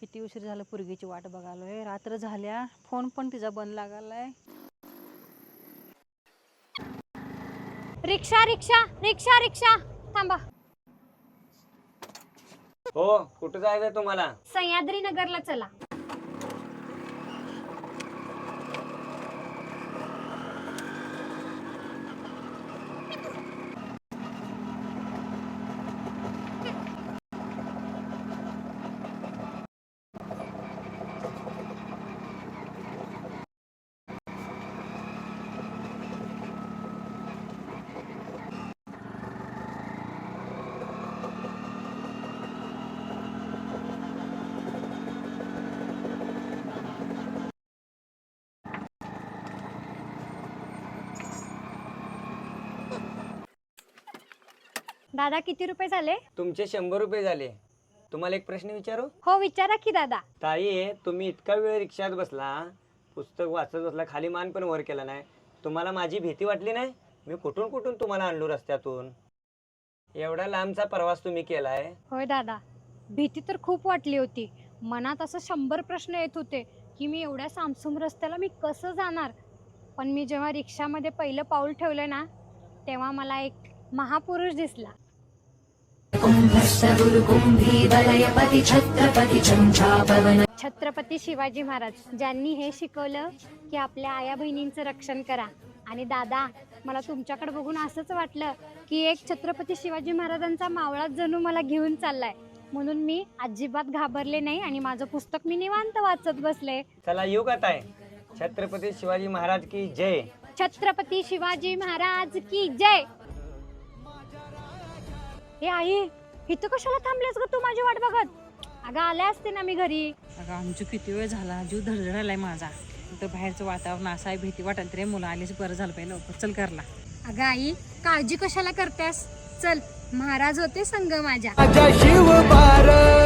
किती उशीर झालं पोरगीची वाट बघालोय. रात्र झाल्या फोन पण तिचा बंद लागालाय. रिक्षा रिक्षा रिक्षा रिक्षा. थांबा. हो कुठं जायचंय तुम्हाला? सह्याद्री नगरला चला. दादा किती रुपये झाले? तुमचे शंभर रुपये झाले. तुम्हाला एक प्रश्न विचारू? हो विचारा की दादा. ताई तुम्ही इतका वेळ रिक्षात बसला पुस्तक वाचत बसला खाली मान पण वर केला नाही. तुम्हाला माझी भीती वाटली नाही? मी कुठून कुठून तुम्हाला आणलो रस्त्यातून? एवढा लांबचा प्रवास तुम्ही केलाय. होय दादा. भीती तर खूप वाटली होती. मनात असं शंभर प्रश्न येत होते की मी एवढ्या सामसूम रस्त्याला मी कसं जाणार? पण मी जेव्हा रिक्षामध्ये पहिलं पाऊल ठेवलं ना तेव्हा मला एक महापुरुष दिसला. छत्रपति शिवाजी महाराज ज्यांनी हे शिकवलं की आपल्या आया बहिणींचं रक्षण करा. आणि दादा मला तुमच्याकडे बघून असंच वाटलं की एक छत्रपती शिवाजी महाराजांचा मावळाच जणू मला घेऊन चाललाय. म्हणून मी अजिबात घाबरले नाही आणि माझं पुस्तक मी निवांत वाचत बसले. चला येऊ का ताई? छत्रपती शिवाजी महाराज की जय. छत्रपती शिवाजी महाराज की जय. हे आई इथं कशाला थांबलेस ग तू माझी वाट बघत? अगं आले असते ना मी घरी. अगं आमची किती वेळ झाला. जीव धडधडालाय माझा. तर बाहेरचं वातावरण असं आहे भीती वाटेल तरी मुलं आलीच बरं झालं पाहिजे लवकर. चल करला अगं आई काळजी कशाला करतेस? चल महाराज होते संग माझ्या. माझ्या शिव बार.